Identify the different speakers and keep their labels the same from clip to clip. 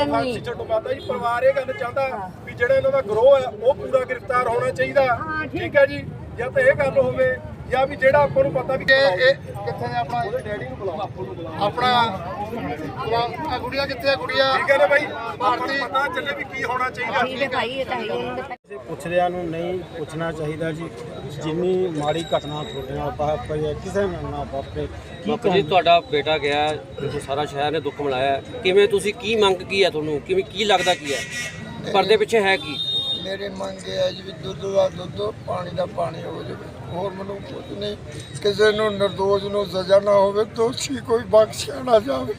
Speaker 1: ਕਰਨ
Speaker 2: ਜੀ ਪਰਿਵਾਰ ਇਹ ਗੱਲ ਚਾਹੁੰਦਾ ਵੀ ਜਿਹੜਾ ਇਹਨਾਂ ਦਾ ਗਰੋਹ ਹੈ ਉਹ ਪੂਰਾ ਗ੍ਰਿਫਤਾਰ ਹੋਣਾ ਚਾਹੀਦਾ।
Speaker 1: ਠੀਕ।
Speaker 2: ਠੀਕ ਹੈ ਜੀ? ਜਾਂ ਤਾਂ ਇਹ ਗੱਲ ਹੋਵੇ ਜਾਂ ਵੀ ਜਿਹੜਾ ਆਪਾਂ ਨੂੰ ਪਤਾ ਵੀ
Speaker 3: ਇਹ ਕਿੱਥੇ ਹੈ ਆਪਣਾ ਡੈਡੀ ਨੂੰ ਬੁਲਾਓ ਆਪਣਾ ਆ ਗੁੜੀਆ ਕਿੱਥੇ ਗੁੜੀਆ
Speaker 2: ਠੀਕ ਹੈ ਨਾ ਬਾਈ? ਭਾਰਤੀ ਪਤਾ ਚੱਲੇ ਵੀ ਕੀ ਹੋਣਾ ਚਾਹੀਦਾ।
Speaker 1: ਠੀਕ ਹੈ ਭਾਈ ਇਹ ਤਾਂ ਹੈ
Speaker 4: ਪੁੱਛਦਿਆਂ ਨੂੰ ਨਹੀਂ ਪੁੱਛਣਾ ਚਾਹੀਦਾ ਜੀ ਜਿੰਨੀ ਮਾੜੀ ਘਟਨਾ ਤੁਹਾਡੇ ਨਾਲ ਵਾਪਰੀ ਹੈ ਕਿਸੇ ਨਾਲ ਨਾ ਵਾਪਰੇ। ਕੀ
Speaker 5: ਬਾਪੂ ਜੀ ਤੁਹਾਡਾ ਬੇਟਾ ਗਿਆ ਦੇਖੋ ਸਾਰਾ ਸ਼ਹਿਰ ਨੇ ਦੁੱਖ ਮਨਾਇਆ। ਕਿਵੇਂ ਤੁਸੀਂ ਕੀ ਮੰਗ ਕੀ ਹੈ ਤੁਹਾਨੂੰ? ਕਿਵੇਂ ਕੀ ਲੱਗਦਾ ਕੀ ਹੈ? ਪਰਦੇ ਪਿੱਛੇ ਹੈ ਕੀ?
Speaker 3: ਮੇਰੇ ਮੰਗ ਇਹ ਹੈ ਜੀ ਵੀ ਦੁੱਧ ਦਾ ਦੁੱਧ ਪਾਣੀ ਦਾ ਪਾਣੀ ਹੋ ਜਾਵੇ ਹੋਰ ਮੈਨੂੰ ਕੁਝ ਨਹੀਂ। ਕਿਸੇ ਨੂੰ ਨਿਰਦੋਸ਼ ਨੂੰ ਸਜ਼ਾ ਨਾ ਹੋਵੇ ਦੋਸ਼ੀ ਕੋਈ ਬਖਸ਼ਿਆ ਨਾ ਜਾਵੇ।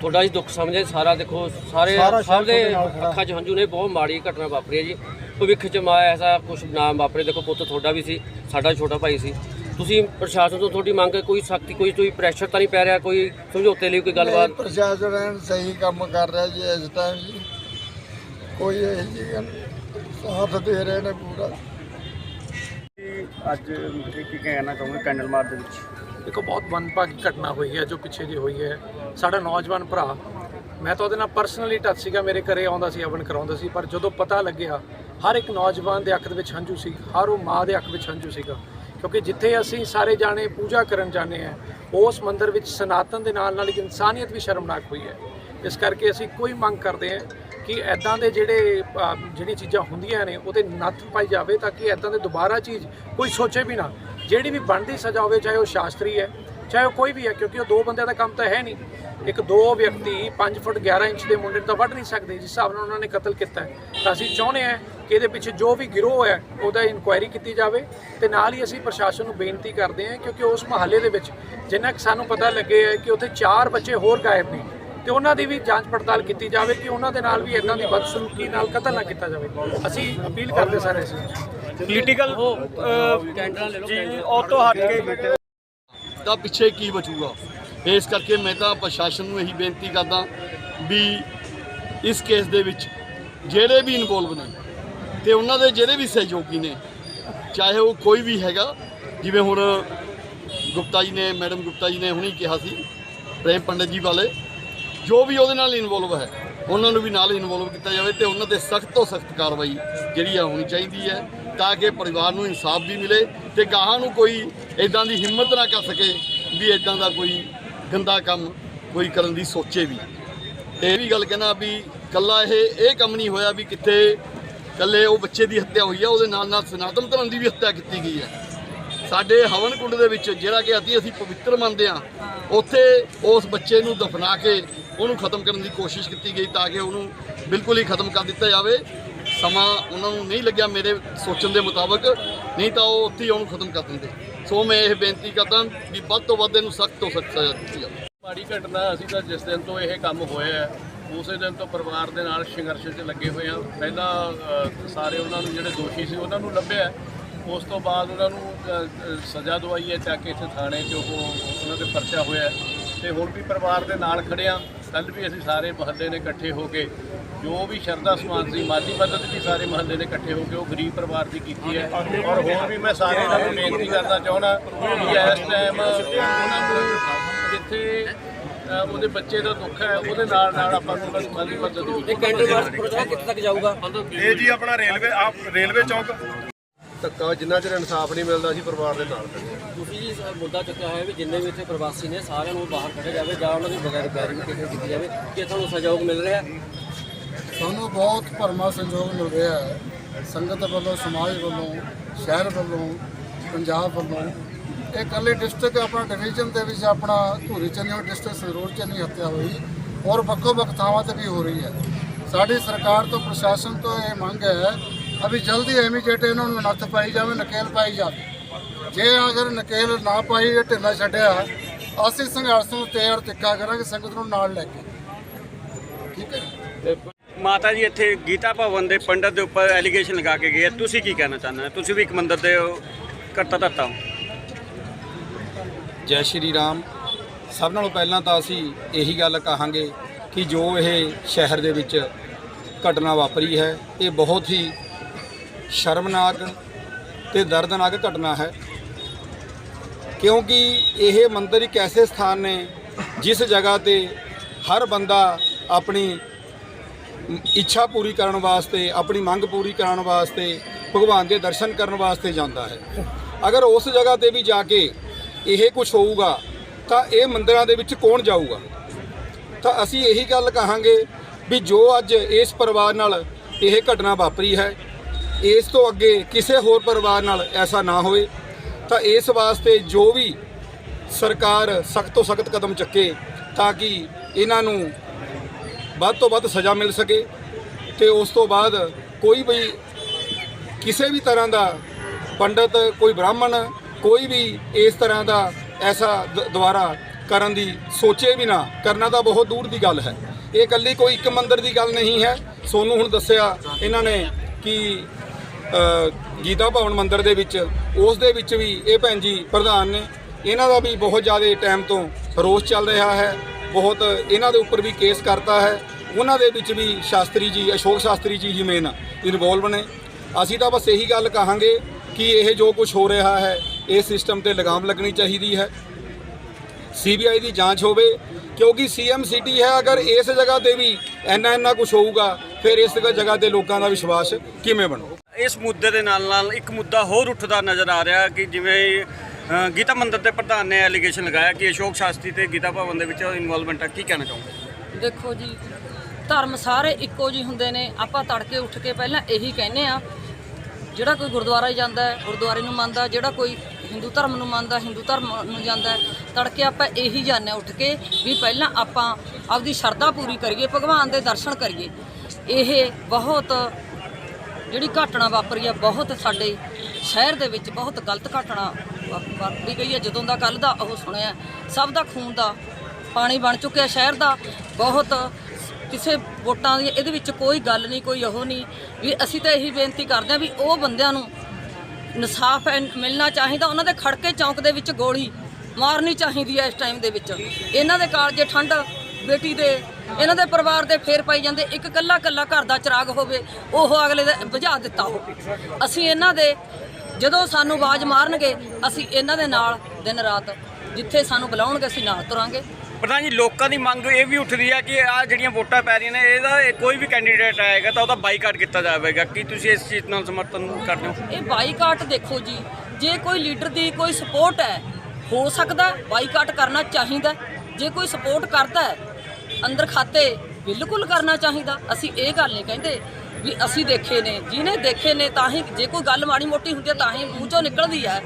Speaker 5: ਤੁਹਾਡਾ ਜੀ ਦੁੱਖ ਸਮਝੇ ਸਾਰਾ। ਦੇਖੋ ਸਾਰੇ ਸਭ ਦੇ। ਅੱਖਾਂ 'ਚ ਹੰਝੂ ਨੇ ਬਹੁਤ ਮਾੜੀ ਘਟਨਾ ਵਾਪਰੀ ਹੈ ਜੀ। ਭਵਿੱਖ 'ਚ ਮਾ ਐਸਾ ਕੁਝ ਨਾ ਵਾਪਰੇ। ਦੇਖੋ ਪੁੱਤ ਤੁਹਾਡਾ ਵੀ ਸੀ ਸਾਡਾ ਛੋਟਾ ਭਾਈ ਸੀ। ਤੁਸੀਂ ਪ੍ਰਸ਼ਾਸਨ ਤੋਂ ਤੁਹਾਡੀ ਮੰਗ ਹੈ ਕੋਈ ਸਖਤੀ ਕੋਈ ਕੋਈ ਪ੍ਰੈਸ਼ਰ ਤਾਂ ਨਹੀਂ ਪੈ ਰਿਹਾ ਕੋਈ ਸਮਝੌਤੇ ਲਈ ਕੋਈ ਗੱਲਬਾਤ?
Speaker 3: ਪ੍ਰਸ਼ਾਸਨ ਐਨ ਸਹੀ ਕੰਮ ਕਰ ਰਿਹਾ ਜੀ ਇਸ ਟਾਈਮ ਜੀ। ਕੋਈ ਇਹ ਜੀ ਗੱਲ ਸਾਥ ਦੇ ਰਹੇ ਨੇ ਪੂਰਾ।
Speaker 4: ਅੱਜ ਮਤਲਬ ਕੀ ਕਹਿਣਾ ਚਾਹੁੰਦੇ ਕੈਂਡਲ ਮਾਰ ਦੇ ਵਿੱਚ?
Speaker 6: ਦੇਖੋ ਬਹੁਤ ਮੰਦਭਾਗੀ ਘਟਨਾ ਹੋਈ ਹੈ ਜੋ ਪਿੱਛੇ ਜੀ ਹੋਈ ਹੈ। ਸਾਡਾ ਨੌਜਵਾਨ ਭਰਾ ਮੈਂ ਤਾਂ ਉਹਦੇ ਨਾਲ ਪਰਸਨਲੀ ਟੱਚ ਸੀਗਾ ਮੇਰੇ ਘਰੇ ਆਉਂਦਾ ਸੀ ਅਵਨ ਕਰਾਉਂਦਾ ਸੀ ਪਰ ਜਦੋਂ ਪਤਾ ਲੱਗਿਆ ਹਰ ਇੱਕ ਨੌਜਵਾਨ ਦੇ ਅੱਖ ਦੇ ਵਿੱਚ ਹੰਝੂ ਸੀ ਹਰ ਉਹ ਮਾਂ ਦੇ ਅੱਖ ਵਿੱਚ ਹੰਝੂ ਸੀਗਾ। ਕਿਉਂਕਿ ਜਿੱਥੇ ਅਸੀਂ ਸਾਰੇ ਜਾਣੇ ਪੂਜਾ ਕਰਨ ਜਾਂਦੇ ਆ ਉਸ ਮੰਦਿਰ ਵਿੱਚ ਸਨਾਤਨ ਦੇ ਨਾਲ ਨਾਲ ਇੱਕ ਇਨਸਾਨੀਅਤ ਵੀ ਸ਼ਰਮਨਾਕ ਹੋਈ ਹੈ। ਇਸ ਕਰਕੇ ਅਸੀਂ ਕੋਈ ਮੰਗ ਕਰਦੇ ਹਾਂ ਕਿ ਐਦਾਂ ਦੇ ਜਿਹੜੇ ਅ, ਜਿਹੜੀਆਂ ਚੀਜ਼ਾਂ ਹੁੰਦੀਆਂ ਨੇ ਉਹਦੇ ਨੱਥ ਪਾਈ ਜਾਵੇ ਤਾਂ ਕਿ ਐਦਾਂ ਦੇ ਦੁਬਾਰਾ ਚੀਜ਼ ਕੋਈ ਸੋਚੇ ਵੀ ਨਾ। ਜਿਹੜੀ ਵੀ ਬਣਦੀ ਸਜ਼ਾ ਹੋਵੇ ਚਾਹੇ ਉਹ ਸ਼ਾਸਤਰੀ ਹੈ ਚਾਹੇ ਉਹ ਕੋਈ ਵੀ ਹੈ ਕਿਉਂਕਿ ਉਹ ਦੋ ਬੰਦਿਆਂ ਦਾ ਕੰਮ ਤਾਂ ਹੈ ਨਹੀਂ। ਇੱਕ ਦੋ ਵਿਅਕਤੀ 5 ਫੁੱਟ 11 ਇੰਚ ਦੇ ਮੁੰਡੇ ਨੂੰ ਤਾਂ ਵੱਢ ਨਹੀਂ ਸਕਦੇ ਜਿਸ ਹਿਸਾਬ ਨਾਲ ਉਹਨਾਂ ਨੇ ਕਤਲ ਕੀਤਾ ਤਾਂ ਅਸੀਂ ਚਾਹੁੰਦੇ ਹਾਂ ਕਿ ਇਹਦੇ ਪਿੱਛੇ ਜੋ ਵੀ ਗਿਰੋਹ ਹੈ ਉਹਦਾ ਇਨਕੁਆਇਰੀ ਕੀਤੀ ਜਾਵੇ ਤੇ ਨਾਲ ਹੀ ਅਸੀਂ ਪ੍ਰਸ਼ਾਸਨ ਨੂੰ ਬੇਨਤੀ ਕਰਦੇ ਹਾਂ ਕਿਉਂਕਿ ਉਸ ਮਹੱਲੇ ਦੇ ਵਿੱਚ ਜਿੰਨਾ ਕਿ ਸਾਨੂੰ ਪਤਾ ਲੱਗੇ ਹੈ ਕਿ ਉੱਥੇ ਚਾਰ ਬੱਚੇ ਹੋਰ ਗਾਇਬ ਨੇ। ਤੇ ਉਹਨਾਂ ਦੀ ਵੀ ਜਾਂਚ ਪੜਤਾਲ ਕੀਤੀ ਜਾਵੇ ਕਿ ਉਹਨਾਂ ਦੇ ਨਾਲ ਵੀ ਇਦਾਂ ਦੀ ਬਦਸਲੂਕੀ ਨਾਲ ਕਤਲ ਨਾ ਕੀਤਾ ਜਾਵੇ। ਅਸੀਂ ਅਪੀਲ ਕਰਦੇ ਸਾਰੇ ਅਸੀਂ
Speaker 4: ਪੋਲੀਟੀਕਲ
Speaker 5: ਕੈਂਡਲਾਂ ਲੈ ਲਓ
Speaker 4: ਜੀ ਉਹ ਤੋਂ ਹਟ ਕੇ
Speaker 7: ਪਿੱਛੇ ਕੀ ਬਚੂਗਾ? ਇਸ ਕਰਕੇ ਮੈਂ ਤਾਂ ਪ੍ਰਸ਼ਾਸਨ ਨੂੰ ਇਹੀ ਬੇਨਤੀ ਕਰਦਾ ਵੀ ਇਸ ਕੇਸ ਦੇ ਵਿੱਚ ਜਿਹੜੇ ਵੀ ਇਨਵੋਲਵ ਨੇ ਤੇ ਉਹਨਾਂ ਦੇ ਜਿਹੜੇ ਵੀ ਸਹਿਯੋਗੀ ਨੇ ਚਾਹੇ ਉਹ ਕੋਈ ਵੀ ਹੈਗਾ ਜਿਵੇਂ ਹੁਣ ਗੁਪਤਾ ਜੀ ਨੇ ਮੈਡਮ ਗੁਪਤਾ ਜੀ ਨੇ ਹੁਣੀ ਕਿਹਾ ਸੀ ਪ੍ਰੇਮ ਪੰਡਤ ਜੀ ਵਾਲੇ ਜੋ ਵੀ ਉਹਦੇ ਨਾਲ ਇਨਵੋਲਵ ਹੈ, ਉਹਨਾਂ ਨੂੰ ਵੀ ਨਾਲ ਇਨਵੋਲਵ ਕੀਤਾ ਜਾਵੇ ਤੇ ਉਹਨਾਂ ਤੇ ਸਖਤ ਤੋਂ ਸਖਤ ਕਾਰਵਾਈ ਜਿਹੜੀ ਆ ਹੋਣੀ ਚਾਹੀਦੀ ਹੈ, ਤਾਂ ਕਿ ਪਰਿਵਾਰ ਨੂੰ ਇਨਸਾਫ ਵੀ ਮਿਲੇ ਤੇ ਗਾਹਾਂ ਨੂੰ ਕੋਈ ਇਦਾਂ ਦੀ ਹਿੰਮਤ ਨਾ ਕਰ ਸਕੇ ਵੀ ਇਦਾਂ ਦਾ ਕੋਈ ਗੰਦਾ ਕੰਮ ਕੋਈ ਕਰਨ ਦੀ ਸੋਚੇ ਵੀ। ਤੇ ਇਹ ਵੀ ਗੱਲ ਕਹਿੰਦਾ ਵੀ ਕੱਲਾ ਇਹ ਇਹ ਕੰਮ ਨਹੀਂ ਹੋਇਆ ਵੀ ਕਿੱਥੇ ਕੱਲੇ ਉਹ ਬੱਚੇ ਦੀ ਹੱਤਿਆ ਹੋਈ ਹੈ ਉਹਦੇ ਨਾਲ ਨਾਲ ਸਨਾਤਨ ਧਰਮ ਦੀ ਵੀ ਹੱਤਿਆ ਕੀਤੀ ਗਈ ਹੈ। ਸਾਡੇ ਹਵਨ ਕੁੰਡ ਦੇ ਵਿੱਚ ਜਿਹੜਾ ਕਿ ਅਤੀ ਅਸੀਂ ਪਵਿੱਤਰ ਮੰਨਦੇ ਆ ਉੱਥੇ ਉਸ ਬੱਚੇ ਨੂੰ ਦਫਨਾ ਕੇ ਉਹਨੂੰ ਖਤਮ ਕਰਨ ਦੀ ਕੋਸ਼ਿਸ਼ ਕੀਤੀ ਗਈ ਤਾਂ ਕਿ ਉਹਨੂੰ ਬਿਲਕੁਲ ਹੀ ਖਤਮ ਕਰ ਦਿੱਤਾ ਜਾਵੇ। ਸਮਾਂ ਉਹਨਾਂ ਨੂੰ ਨਹੀਂ ਲੱਗਿਆ ਮੇਰੇ ਸੋਚਣ ਦੇ ਮੁਤਾਬਕ ਨਹੀਂ ਤਾਂ ਉਹ ਉੱਥੇ ਹੀ ਉਹਨੂੰ ਖਤਮ ਕਰ ਦਿੰਦੇ। ਸੋ ਮੈਂ ਇਹ ਬੇਨਤੀ ਕਰਦਾ ਵੀ ਵੱਧ ਤੋਂ ਵੱਧ ਇਹਨੂੰ ਸਖਤ ਤੋਂ ਸਖਤ ਸਜ਼ਾ ਦਿੱਤੀ ਜਾਵੇ।
Speaker 8: ਮਾੜੀ ਘਟਨਾ ਅਸੀਂ ਤਾਂ ਜਿਸ ਦਿਨ ਤੋਂ ਇਹ ਕੰਮ ਹੋਇਆ ਹੈ, ਉਸੇ ਦਿਨ ਤੋਂ ਪਰਿਵਾਰ ਦੇ ਨਾਲ ਸੰਘਰਸ਼ 'ਚ ਲੱਗੇ ਹੋਏ ਆ ਪਹਿਲਾਂ ਸਾਰੇ ਉਹਨਾਂ ਨੂੰ ਜਿਹੜੇ ਦੋਸ਼ੀ ਸੀ ਉਹਨਾਂ ਨੂੰ ਲੱਭਿਆ ਉਸ ਤੋਂ ਬਾਅਦ ਉਹਨਾਂ ਨੂੰ ਸਜ਼ਾ ਦਵਾਈ ਹੈ ਚੱਕ ਕੇ ਇੱਥੇ ਥਾਣੇ 'ਚ ਉਹ ਉਹਨਾਂ ਦੇ ਪਰਚਾ ਹੋਇਆ। ਤੇ ਹੁਣ ਵੀ ਪਰਿਵਾਰ ਦੇ ਨਾਲ ਖੜੇ ਆ ਕੱਲ ਵੀ ਅਸੀਂ ਸਾਰੇ ਮਹੱਲੇ ਨੇ ਇਕੱਠੇ ਹੋ ਕੇ ਜੋ ਵੀ ਸ਼ਰਧਾ ਸਮਾਨ ਸੀ ਮਾਲੀ ਮਦਦ ਵੀ ਸਾਰੇ ਮਹੱਲੇ ਨੇ ਇਕੱਠੇ ਹੋ ਕੇ ਉਹ ਗਰੀਬ ਪਰਿਵਾਰ ਦੀ ਕੀਤੀ ਹੈ। ਔਰ ਹੋਰ ਵੀ ਮੈਂ ਸਾਰੇ ਨਾਲ ਬੇਨਤੀ ਕਰਨਾ ਚਾਹੁੰਦਾ ਕਿ ਇਸ ਟਾਈਮ ਉਹਨਾਂ ਨੂੰ ਜਿੱਥੇ ਉਹਦੇ ਬੱਚੇ ਦਾ ਦੁੱਖ ਹੈ ਉਹਦੇ ਨਾਲ ਨਾਲ ਆਪਾਂ ਨੂੰ ਬਸ ਮਾਲੀ ਮਦਦ
Speaker 5: ਇਹ ਕੈਂਡਲ ਮਾਰਚ ਪ੍ਰੋਜੈਕਟ ਕਿੱਥੇ ਤੱਕ ਜਾਊਗਾ?
Speaker 2: ਇਹ ਜੀ ਆਪਣਾ ਰੇਲਵੇ ਆਪ ਰੇਲਵੇ ਚੌਂਕ।
Speaker 9: ਧੱਕਾ ਜਿੰਨਾ ਚਿਰ ਇਨਸਾਫ ਨਹੀਂ ਮਿਲਦਾ ਅਸੀਂ ਪਰਿਵਾਰ ਦੇ ਨਾਲ ਖੜੇ ਹਾਂ।
Speaker 5: ਤੁਸੀਂ ਜੀ ਸ- ਮੁੱਦਾ ਚੱਕਿਆ ਹੋਇਆ ਵੀ ਜਿੰਨੇ ਵੀ ਇੱਥੇ ਪ੍ਰਵਾਸੀ ਨੇ ਸਾਰਿਆਂ ਨੂੰ ਬਾਹਰ ਕੱਢਿਆ ਜਾਵੇ ਜਾਂ ਉਹਨਾਂ ਦੀ ਬਗੈਰ ਵੈਰੀਫਿਕੇਸ਼ਨ ਕੀਤੀ ਜਾਵੇ ਕਿ ਤੁਹਾਨੂੰ ਸਹਿਯੋਗ ਮਿਲ ਰਿਹਾ? ਹੈ
Speaker 3: ਸਾਨੂੰ ਬਹੁਤ ਭਰਮਾ ਸੰਯੋਗ ਮਿਲ ਰਿਹਾ ਹੈ। ਸੰਗਤ ਵੱਲੋਂ ਸਮਾਜ ਵੱਲੋਂ ਸ਼ਹਿਰ ਵੱਲੋਂ ਪੰਜਾਬ ਵੱਲੋਂ। ਇਹ ਇਕੱਲੇ ਡਿਸਟ੍ਰਿਕਟ ਆਪਣਾ ਡਿਵੀਜ਼ਨ ਦੇ ਵਿੱਚ ਆਪਣਾ ਧੂਰੀ ਚੰਨੀ ਡਿਸਟ੍ਰਿਕਟ ਸੰਗਰੂਰ ਚ ਨਹੀਂ ਹੱਤਿਆ ਹੋਈ ਔਰ ਵੱਖੋ ਵੱਖ ਥਾਵਾਂ ਤੇ ਵੀ ਹੋ ਰਹੀ ਹੈ। ਸਾਡੀ ਸਰਕਾਰ ਤੋਂ ਪ੍ਰਸ਼ਾਸਨ ਤੋਂ ਇਹ ਮੰਗ ਹੈ ਅਭੀ ਜਲਦੀ ਇਮੀਡੀਏਟ ਇਹਨਾਂ ਨੂੰ ਨੱਥ ਪਾਈ ਜਾਵੇ ਨਕੇਲ ਪਾਈ ਜਾਵੇ। ਜੇ ਅਗਰ ਨਕੇਲ ਨਾ ਪਾਈ ਇਹ ਢਿੱਲਾ ਛੱਡਿਆ ਅਸੀਂ ਸੰਘਰਸ਼ ਨੂੰ ਤੇਰ ਤਿੱਖਾ ਕਰਾਂਗੇ ਸੰਗਤ ਨੂੰ ਨਾਲ ਲੈ ਕੇ। ਠੀਕ ਹੈ
Speaker 4: ਮਾਤਾ ਜੀ ਇੱਥੇ ਗੀਤਾ ਭਵਨ ਦੇ ਪੰਡਤ ਦੇ ਉੱਪਰ ਐਲੀਗੇਸ਼ਨ ਲਗਾ ਕੇ ਗਏ। ਤੁਸੀਂ ਕੀ ਕਹਿਣਾ ਚਾਹੁੰਦੇ ਹੋ? ਤੁਸੀਂ ਵੀ ਇੱਕ ਮੰਦਿਰ ਦੇ ਕਰਤਾ ਧਰਤਾ ਹੋ।
Speaker 10: ਜੈ ਸ਼੍ਰੀ ਰਾਮ। ਸਭ ਨਾਲੋਂ ਪਹਿਲਾਂ ਤਾਂ ਅਸੀਂ ਇਹੀ ਗੱਲ ਕਹਾਂਗੇ ਕਿ ਜੋ ਇਹ ਸ਼ਹਿਰ ਦੇ ਵਿੱਚ ਘਟਨਾ ਵਾਪਰੀ ਹੈ ਇਹ ਬਹੁਤ ਹੀ ਸ਼ਰਮਨਾਕ ਤੇ ਦਰਦਨਾਕ ਘਟਨਾ ਹੈ। ਕਿਉਂਕਿ ਇਹ ਮੰਦਿਰ ਇੱਕ ਐਸੇ ਸਥਾਨ ਨੇ, ਜਿਸ ਜਗ੍ਹਾ ਤੇ ਹਰ ਬੰਦਾ ਆਪਣੀ ਇੱਛਾ ਪੂਰੀ ਕਰਨ ਵਾਸਤੇ, ਆਪਣੀ ਮੰਗ ਪੂਰੀ ਕਰਨ ਵਾਸਤੇ, ਭਗਵਾਨ ਦੇ ਦਰਸ਼ਨ ਕਰਨ ਵਾਸਤੇ ਜਾਂਦਾ ਹੈ। ਅਗਰ ਉਸ ਜਗ੍ਹਾ ਤੇ ਵੀ ਜਾ ਕੇ ਇਹ ਕੁਝ ਹੋਊਗਾ, ਤਾਂ ਇਹ ਮੰਦਿਰਾਂ ਦੇ ਵਿੱਚ ਕੌਣ ਜਾਊਗਾ? ਤਾਂ ਅਸੀਂ ਇਹੀ ਗੱਲ ਕਹਾਂਗੇ ਵੀ ਜੋ ਅੱਜ ਇਸ ਪਰਿਵਾਰ ਨਾਲ ਇਹ ਘਟਨਾ ਵਾਪਰੀ ਹੈ ਇਸ ਤੋਂ ਅੱਗੇ ਕਿਸੇ ਹੋਰ ਪਰਿਵਾਰ ਨਾਲ ਐਸਾ ਨਾ ਹੋਵੇ, ਤਾਂ ਇਸ ਵਾਸਤੇ ਜੋ ਵੀ ਸਰਕਾਰ ਸਖਤ ਤੋਂ ਸਖਤ ਕਦਮ ਚੱਕੇ ਤਾਂ ਕਿ ਇਹਨਾਂ ਨੂੰ ਵੱਧ ਤੋਂ ਵੱਧ ਸਜ਼ਾ ਮਿਲ ਸਕੇ ਤੇ ਉਸ ਤੋਂ ਬਾਅਦ ਕੋਈ ਵੀ ਕਿਸੇ ਵੀ ਤਰ੍ਹਾਂ ਦਾ ਪੰਡਤ, ਕੋਈ ਬ੍ਰਾਹਮਣ, ਕੋਈ ਵੀ ਇਸ ਤਰ੍ਹਾਂ ਦਾ ਐਸਾ ਦ- ਦੁਬਾਰਾ ਕਰਨ ਦੀ ਸੋਚੇ ਵੀ ਨਾ ਕਰਨਾ ਤਾਂ ਬਹੁਤ ਦੂਰ ਦੀ ਗੱਲ ਹੈ। ਇਹ ਇਕੱਲੀ ਕੋਈ ਇੱਕ ਮੰਦਿਰ ਦੀ ਗੱਲ ਨਹੀਂ ਹੈ। ਸੋਨੂੰ ਹੁਣ ਦੱਸਿਆ ਇਹਨਾਂ ਨੇ ਕਿ ਗੀਤਾ ਭਵਨ ਮੰਦਿਰ ਦੇ ਵਿੱਚ, ਉਸ ਦੇ ਵਿੱਚ ਵੀ ਇਹ ਭੈਣ ਜੀ ਪ੍ਰਧਾਨ ਨੇ। ਇਹਨਾਂ ਦਾ ਵੀ ਬਹੁਤ ਜ਼ਿਆਦਾ ਟਾਈਮ ਤੋਂ ਰੋਸ ਚੱਲ ਰਿਹਾ ਹੈ। ਬਹੁਤ ਇਹਨਾਂ ਦੇ ਉੱਪਰ ਵੀ ਕੇਸ ਕਰਤਾ ਹੈ। ਉਹਨਾਂ ਦੇ ਵਿੱਚ ਵੀ ਸ਼ਾਸਤਰੀ ਜੀ, ਅਸ਼ੋਕ ਸ਼ਾਸਤਰੀ ਜੀ ਹੀ ਮੇਨ ਇਨਵੋਲਵ ਨੇ। ਅਸੀਂ ਤਾਂ ਬਸ ਇਹੀ ਗੱਲ ਕਹਾਂਗੇ ਕਿ ਇਹ ਜੋ ਕੁਝ ਹੋ ਰਿਹਾ ਹੈ ਇਹ ਸਿਸਟਮ ਤੇ ਲਗਾਮ ਲੱਗਣੀ ਚਾਹੀਦੀ ਹੈ। ਸੀਬੀਆਈ ਦੀ ਜਾਂਚ ਹੋਵੇ, ਕਿਉਂਕਿ ਸੀਐਮ ਸਿਟੀ ਹੈ, ਅਗਰ ਇਸ ਜਗ੍ਹਾ ਤੇ ਵੀ ਇੰਨਾ ਇੰਨਾ ਕੁਝ ਹੋਊਗਾ, ਫਿਰ ਇਸ ਜਗ੍ਹਾ ਤੇ ਲੋਕਾਂ ਦਾ ਵਿਸ਼ਵਾਸ ਕਿਵੇਂ ਬਣੂ?
Speaker 4: ਇਸ ਮੁੱਦੇ ਦੇ ਨਾਲ ਨਾਲ ਇੱਕ ਮੁੱਦਾ ਹੋਰ ਉੱਠਦਾ ਨਜ਼ਰ ਆ ਰਿਹਾ ਕਿ ਜਿਵੇਂ ਗੀਤਾ ਮੰਦਰ ਦੇ ਪ੍ਰਧਾਨ ਨੇ ਐਲੀਗੇਸ਼ਨ ਲਗਾਇਆ ਕਿ ਅਸ਼ੋਕ ਸ਼ਾਸਤਰੀ ਤੇ ਗੀਤਾ ਭਵਨ ਦੇ ਵਿੱਚ ਇਨਵੋਲਵਮੈਂਟ ਹੈ ਕੀ ਕਹਿਣਾ ਚਾਹੁੰਦੇ
Speaker 11: ਦੇਖੋ ਜੀ, ਧਰਮ ਸਾਰੇ ਇੱਕੋ ਜਿਹੇ ਹੁੰਦੇ ਨੇ। ਆਪਾਂ ਤੜਕੇ ਉੱਠ ਕੇ ਪਹਿਲਾਂ ਇਹੀ ਕਹਿੰਦੇ ਆ ਜਿਹੜਾ ਕੋਈ ਗੁਰਦੁਆਰਾ ਜਾਂਦਾ ਹੈ, ਗੁਰਦੁਆਰੇ ਨੂੰ ਮੰਨਦਾ, ਜਿਹੜਾ ਕੋਈ ਹਿੰਦੂ ਧਰਮ ਨੂੰ ਮੰਨਦਾ, ਹਿੰਦੂ ਧਰਮ ਨੂੰ ਜਾਂਦਾ ਤੜਕੇ ਆਪਾਂ ਇਹੀ ਜਾਂਦੇ ਹਾਂ ਉੱਠ ਕੇ ਵੀ ਪਹਿਲਾਂ ਆਪਾਂ ਆਪਦੀ ਸ਼ਰਧਾ ਪੂਰੀ ਕਰੀਏ, ਭਗਵਾਨ ਦੇ ਦਰਸ਼ਨ ਕਰੀਏ। ਇਹ ਬਹੁਤ ਜਿਹੜੀ ਘਟਨਾ ਵਾਪਰੀ ਆ ਬਹੁਤ ਸਾਡੇ ਸ਼ਹਿਰ ਦੇ ਵਿੱਚ ਬਹੁਤ ਗਲਤ ਘਟਨਾ ਵਾ- ਵਾਪਰੀ ਗਈ ਹੈ। ਜਦੋਂ ਦਾ ਕੱਲ ਦਾ ਉਹ ਸੁਣਿਆ, ਸਭ ਦਾ ਖੂਨ ਦਾ ਪਾਣੀ ਬਣ ਚੁੱਕਿਆ ਸ਼ਹਿਰ ਦਾ। ਬਹੁਤ ਕਿਸੇ ਵੋਟਾਂ ਦੀ, ਇਹਦੇ ਵਿੱਚ ਕੋਈ ਗੱਲ ਨਹੀਂ, ਕੋਈ ਉਹ ਨਹੀਂ। ਵੀ ਅਸੀਂ ਤਾਂ ਇਹੀ ਬੇਨਤੀ ਕਰਦੇ ਹਾਂ ਵੀ ਉਹ ਬੰਦਿਆਂ ਨੂੰ ਇਨਸਾਫ ਐਨ- ਮਿਲਣਾ ਚਾਹੀਦਾ। ਉਹਨਾਂ ਦੇ ਖੜਕੇ ਚੌਂਕ ਦੇ ਵਿੱਚ ਗੋਲੀ ਮਾਰਨੀ ਚਾਹੀਦੀ ਹੈ ਇਸ ਟਾਈਮ ਦੇ ਵਿੱਚ। ਇਹਨਾਂ ਦੇ ਕਾਲਜੇ ਠੰਡ ਬੇਟੀ ਦੇ ਇਹਨਾਂ ਦੇ ਪਰਿਵਾਰ ਦੇ ਫੇਰ ਪਾਈ ਜਾਂਦੇ ਇੱਕ ਕੱਲਾ ਕੱਲਾ ਘਰ ਦਾ ਚਿਰਾਗ ਹੋਵੇ ਉਹ ਅਗਲੇ ਦਾ ਬੁਝਾ ਦਿੱਤਾ ਹੋਵੇ ਅਸੀਂ ਇਹਨਾਂ ਦੇ ਜਦੋਂ ਸਾਨੂੰ ਆਵਾਜ਼ ਮਾਰਨਗੇ ਅਸੀਂ ਇਹਨਾਂ ਦੇ ਨਾਲ ਦਿਨ ਰਾਤ ਜਿੱਥੇ ਸਾਨੂੰ ਬੁਲਾਉਣਗੇ ਅਸੀਂ ਨਾਲ ਤੁਰਾਂਗੇ।
Speaker 4: ਪ੍ਰਧਾਨ ਜੀ ਲੋਕਾਂ ਦੀ ਮੰਗ ਇਹ ਵੀ ਉੱਠਦੀ ਹੈ ਕਿ ਆ ਜਿਹੜੀਆਂ ਵੋਟਾਂ ਪੈ ਰਹੀਆਂ ਨੇ ਇਹਦਾ ਇਹ ਕੋਈ ਵੀ ਕੈਂਡੀਡੇਟ ਆਏਗਾ ਤਾਂ ਉਹਦਾ ਬਾਈਕਾਟ ਕੀਤਾ ਜਾਵੇਗਾ। ਕੀ ਤੁਸੀਂ ਇਸ ਚੀਜ਼ ਨਾਲ ਸਮਰਥਨ ਕਰਦੇ ਹੋ?
Speaker 11: ਇਹ ਬਾਈਕਾਟ ਦੇਖੋ ਜੀ ਜੇ ਕੋਈ ਲੀਡਰ ਦੀ ਕੋਈ ਸਪੋਰਟ ਹੈ ਹੋ ਸਕਦਾ ਬਾਈਕਾਟ ਕਰਨਾ ਚਾਹੀਦਾ। ਜੇ ਕੋਈ ਸਪੋਰਟ ਕਰਦਾ ਹੈ ਅੰਦਰ ਖਾਤੇ ਬਿਲਕੁਲ ਕਰਨਾ ਚਾਹੀਦਾ। ਅਸੀਂ ਇਹ ਗੱਲ ਨਹੀਂ ਕਹਿੰਦੇ ਵੀ ਅਸੀਂ ਦੇਖੇ ਨੇ, ਜਿਹਨੇ ਦੇਖੇ ਨੇ ਤਾਂ ਹੀ ਜੇ ਕੋਈ ਗੱਲ ਮਾੜੀ ਮੋਟੀ ਹੁੰਦੀ ਹੈ ਤਾਂ ਹੀ ਮੂੰਹ ਚੋਂ ਨਿਕਲਦੀ ਹੈ।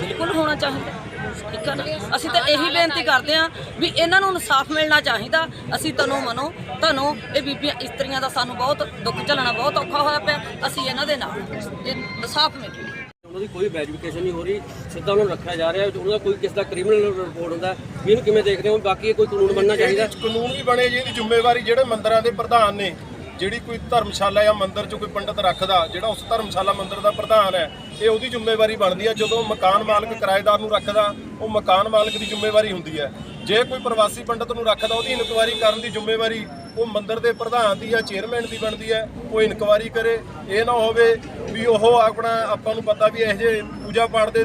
Speaker 11: ਬਿਲਕੁਲ ਹੋਣਾ ਚਾਹੀਦਾ। ਠੀਕ ਹੈ ਨਾ? ਅਸੀਂ ਤਾਂ ਇਹੀ ਬੇਨਤੀ ਕਰਦੇ ਹਾਂ ਵੀ ਇਹਨਾਂ ਨੂੰ ਇਨਸਾਫ ਮਿਲਣਾ ਚਾਹੀਦਾ। ਅਸੀਂ ਤਨੋਂ ਮਨੋਂ, ਤਨੋਂ ਇਹ ਬੀਬੀਆਂ, ਇਸਤਰੀਆਂ ਦਾ ਸਾਨੂੰ ਬਹੁਤ ਦੁੱਖ ਝੱਲਣਾ ਬਹੁਤ ਔਖਾ ਹੋਇਆ ਪਿਆ। ਅਸੀਂ ਇਹਨਾਂ ਦੇ ਨਾਲ ਇਹ ਇਨਸਾਫ ਮਿਲੇ
Speaker 5: ਉਹਨਾਂ ਦੀ ਕੋਈ ਵੈਰੀਫਿਕੇਸ਼ਨ ਨਹੀਂ ਹੋ ਰਹੀ ਸਿੱਧਾ ਉਹਨਾਂ ਨੂੰ ਰੱਖਿਆ ਜਾ ਰਿਹਾ ਉਹਨਾਂ ਦਾ ਕੋਈ ਕਿਸ ਦਾ ਕ੍ਰਿਮੀਨਲ ਰਿਪੋਰਟ ਹੁੰਦਾ ਵੀ ਇਹਨੂੰ ਕਿਵੇਂ ਦੇਖਦੇ ਹੋ ਬਾਕੀ ਇਹ ਕੋਈ ਕਾਨੂੰਨ ਬਣਨਾ ਚਾਹੀਦਾ?
Speaker 6: ਕਾਨੂੰਨ ਵੀ ਬਣੇ ਜੀ ਇਹਦੀ ਜ਼ਿੰਮੇਵਾਰੀ ਜਿਹੜੇ ਮੰਦਰਾਂ ਦੇ ਪ੍ਰਧਾਨ ਨੇ ਜਿਹੜੀ ਕੋਈ ਧਰਮਸ਼ਾਲਾ ਜਾਂ ਮੰਦਿਰ 'ਚ ਕੋਈ ਪੰਡਤ ਰੱਖਦਾ ਜਿਹੜਾ ਉਸ ਧਰਮਸ਼ਾਲਾ ਮੰਦਿਰ ਦਾ ਪ੍ਰਧਾਨ ਹੈ ਇਹ ਉਹਦੀ ਜ਼ਿੰਮੇਵਾਰੀ ਬਣਦੀ ਹੈ ਜਦੋਂ ਮਕਾਨ ਮਾਲਕ ਕਿਰਾਏਦਾਰ ਨੂੰ ਰੱਖਦਾ ਉਹ ਮਕਾਨ ਮਾਲਕ ਦੀ ਜ਼ਿੰਮੇਵਾਰੀ ਹੁੰਦੀ ਹੈ। ਜੇ ਕੋਈ ਪ੍ਰਵਾਸੀ ਪੰਡਤ ਨੂੰ ਰੱਖਦਾ ਉਹਦੀ ਇਨਕੁਆਇਰੀ ਕਰਨ ਦੀ ਜ਼ਿੰਮੇਵਾਰੀ ਉਹ ਮੰਦਿਰ ਦੇ ਪ੍ਰਧਾਨ ਦੀ ਜਾਂ ਚੇਅਰਮੈਨ ਦੀ ਬਣਦੀ ਹੈ, ਉਹ ਇਨਕੁਆਇਰੀ ਕਰੇ ਇਹ ਨਾ ਹੋਵੇ ਵੀ ਉਹ ਆਪਣਾ, ਆਪਾਂ ਨੂੰ ਪਤਾ ਵੀ ਇਹ ਜੇ ਪੂਜਾ ਪਾਠ ਦੇ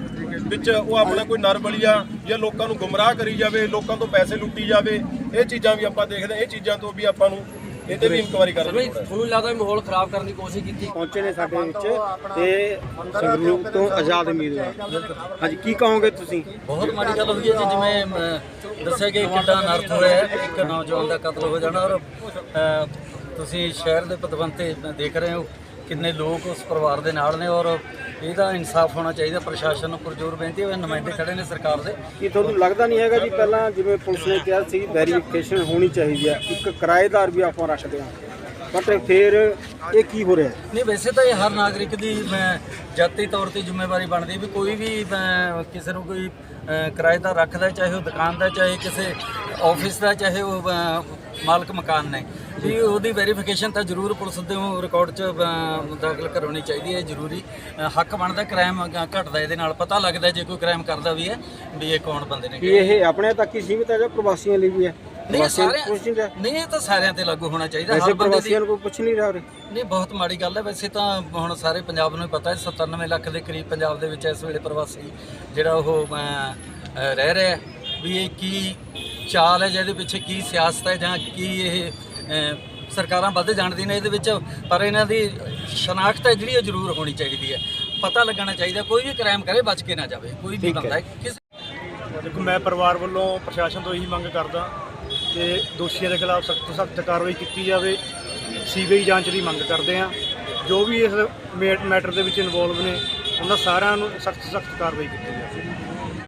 Speaker 6: ਵਿੱਚ ਉਹ ਆਪਣਾ ਕੋਈ ਨਰ ਬਲੀਆ ਜਾਂ ਲੋਕਾਂ ਨੂੰ ਗੁੰਮਰਾਹ ਕਰੀ ਜਾਵੇ, ਲੋਕਾਂ ਤੋਂ ਪੈਸੇ ਲੁੱਟੀ ਜਾਵੇ ਇਹ ਚੀਜ਼ਾਂ ਵੀ ਆਪਾਂ ਦੇਖਦੇ ਹਾਂ। ਇਹ ਚੀਜ਼ਾਂ ਤੋਂ ਵੀ ਆਪਾਂ ਨੂੰ ਇਹਦੇ ਵੀ ਇਨਕੁਆਇਰੀ ਕਰਨੀ
Speaker 5: ਬਈ ਤੁਹਾਨੂੰ ਲੱਗਦਾ ਵੀ ਮਾਹੌਲ ਖਰਾਬ ਕਰਨ ਦੀ ਕੋਸ਼ਿਸ਼ ਕੀਤੀ।
Speaker 1: ਪਹੁੰਚੇ ਨੇ ਸਾਡੇ ਵਿੱਚ ਤੇ ਸੰਗਰੂਰ ਤੋਂ ਆਜ਼ਾਦ ਉਮੀਦਵਾਰ। ਹਾਂਜੀ ਕੀ ਕਹੋਗੇ ਤੁਸੀਂ?
Speaker 12: ਬਹੁਤ ਮਾੜੀ ਗੱਲ ਹੋਈ ਹੈ ਜੀ ਜਿਵੇਂ ਦੱਸਿਆ ਕਿ ਕਿੱਡਾ ਅਨਰਥ ਹੋਇਆ ਹੈ, ਇੱਕ ਨੌਜਵਾਨ ਦਾ ਕਤਲ ਹੋ ਜਾਣਾ ਔਰ ਤੁਸੀਂ ਸ਼ਹਿਰ ਦੇ ਪਤਵੰਤੇ ਦੇਖ ਰਹੇ ਹੋ ਕਿੰਨੇ ਲੋਕ ਉਸ ਪਰਿਵਾਰ ਦੇ ਨਾਲ ਨੇ ਔਰ ਇਹਦਾ ਇਨਸਾਫ ਹੋਣਾ ਚਾਹੀਦਾ ਪ੍ਰਸ਼ਾਸਨ ਨੂੰ ਪੁਰਜੋਰ ਬੇਨਤੀ ਹੈ ਨੁਮਾਇੰਦੇ ਖੜੇ ਨੇ ਸਰਕਾਰ ਦੇ।
Speaker 1: ਕੀ ਤੁਹਾਨੂੰ ਲੱਗਦਾ ਨਹੀਂ ਹੈਗਾ ਜੀ ਪਹਿਲਾਂ ਜਿਵੇਂ ਪੁਲਿਸ ਨੇ ਕਿਹਾ ਸੀ ਵੈਰੀਫਿਕੇਸ਼ਨ ਹੋਣੀ ਚਾਹੀਦੀ ਹੈ ਇੱਕ ਕਿਰਾਏਦਾਰ ਵੀ ਆਪਾਂ ਰੱਖਦੇ ਹਾਂ। ਬਟ ਫਿਰ ਇਹ ਕੀ ਹੋ ਰਿਹਾ?
Speaker 12: ਨਹੀਂ ਵੈਸੇ ਤਾਂ ਇਹ ਹਰ ਨਾਗਰਿਕ ਦੀ ਮੈਂ ਜਾਤੀ ਤੌਰ ਤੇ ਜ਼ਿੰਮੇਵਾਰੀ ਬਣਦੀ ਵੀ ਕੋਈ ਵੀ ਕਿਸੇ ਨੂੰ ਕੋਈ ਕਿਰਾਏਦਾਰ ਰੱਖਦਾ ਚਾਹੇ ਉਹ ਦੁਕਾਨ ਦਾ ਚਾਹੇ ਕਿਸੇ ਆਫਿਸ ਦਾ ਚਾਹੇ ਉਹ ਮਾਲਕ ਮਕਾਨ ਨੇ। ਵੀ ਉਹਦੀ ਵੈਰੀਫਿਕੇਸ਼ਨ ਤਾਂ ਜ਼ਰੂਰ ਪੁਲਿਸ ਦੇ ਰਿਕਾਰਡ 'ਚ ਦਾਖਲ ਕਰਵਾਉਣੀ ਚਾਹੀਦੀ ਹੈ ਜ਼ਰੂਰੀ। ਹੱਕ ਬਣਦਾ ਕ੍ਰਾਈਮ ਘਟਦਾ ਇਹਦੇ ਨਾਲ। ਪਤਾ ਲੱਗਦਾ ਜੇ ਕੋਈ ਕ੍ਰਾਈਮ ਕਰਦਾ ਵੀ ਹੈ ਵੀ ਇਹ ਕੌਣ ਬੰਦੇ ਨੇ
Speaker 1: ਕੀ ਇਹ ਆਪਣੇ ਤੱਕ ਹੀ ਸੀਮਿਤ ਹੈ ਜਾਂ ਪ੍ਰਵਾਸੀਆਂ ਲਈ ਵੀ ਹੈ?
Speaker 12: ਨਹੀਂ
Speaker 1: ਪ੍ਰਵਾਸੀਆਂ ਨੂੰ
Speaker 12: ਸਾਰੇ
Speaker 1: ਪੁੱਛ ਨਹੀਂ ਰਿਹਾ
Speaker 12: ਨਹੀਂ ਇਹ ਤਾਂ ਸਾਰਿਆਂ ਤੇ ਲਾਗੂ ਹੋਣਾ ਚਾਹੀਦਾ। ਹਰ ਬੰਦੇ
Speaker 1: ਨੂੰ ਕੋਈ ਪੁੱਛ ਨਹੀਂ ਰਿਹਾ
Speaker 12: ਨਹੀਂ ਬਹੁਤ ਮਾੜੀ ਗੱਲ ਹੈ। ਵੈਸੇ ਤਾਂ ਹੁਣ ਸਾਰੇ ਪੰਜਾਬ ਨੂੰ ਪਤਾ ਹੈ 97 ਲੱਖ ਦੇ ਕਰੀਬ ਪੰਜਾਬ ਦੇ ਵਿੱਚ ਇਸ ਵੇਲੇ ਪ੍ਰਵਾਸੀ ਜਿਹੜਾ ਉਹ ਰਹਿ ਰਿਹਾ ਵੀ ਇਹ ਕੀ ਚਾਲ ਹੈ ਜਿਹਦੇ ਪਿੱਛੇ ਕੀ ਸਿਆਸਤ ਹੈ ਜਾਂ ਕੀ ਇਹ ਸਰਕਾਰਾਂ ਵੱਧ ਜਾਣਦੀਆਂ ਨੇ ਇਹਦੇ ਵਿੱਚ ਪਰ ਇਹਨਾਂ ਦੀ ਸ਼ਨਾਖਤ ਹੈ ਜਿਹੜੀ ਉਹ ਜ਼ਰੂਰ ਹੋਣੀ ਚਾਹੀਦੀ ਹੈ। ਪਤਾ ਲੱਗਣਾ ਚਾਹੀਦਾ ਕੋਈ ਵੀ ਕ੍ਰਾਈਮ ਕਰੇ ਬਚ ਕੇ ਨਾ ਜਾਵੇ ਕੋਈ ਵੀ ਬੰਦਾ ਕਿਸੇ
Speaker 13: ਦੇਖੋ ਮੈਂ ਪਰਿਵਾਰ ਵੱਲੋਂ ਪ੍ਰਸ਼ਾਸਨ ਤੋਂ ਇਹੀ ਮੰਗ ਕਰਦਾ ਕਿ ਦੋਸ਼ੀਆਂ ਦੇ ਖਿਲਾਫ ਸਖਤ ਤੋਂ ਸਖਤ ਕਾਰਵਾਈ ਕੀਤੀ ਜਾਵੇ। ਸੀਬੀਆਈ ਜਾਂਚ ਦੀ ਮੰਗ ਕਰਦੇ ਹਾਂ। ਜੋ ਵੀ ਇਸ ਮੈਟਰ ਦੇ ਵਿੱਚ ਇਨਵੋਲਵ ਨੇ ਉਹਨਾਂ ਸਾਰਿਆਂ ਨੂੰ ਸਖਤ ਸਖਤ ਕਾਰਵਾਈ ਕੀਤੀ ਜਾਵੇ।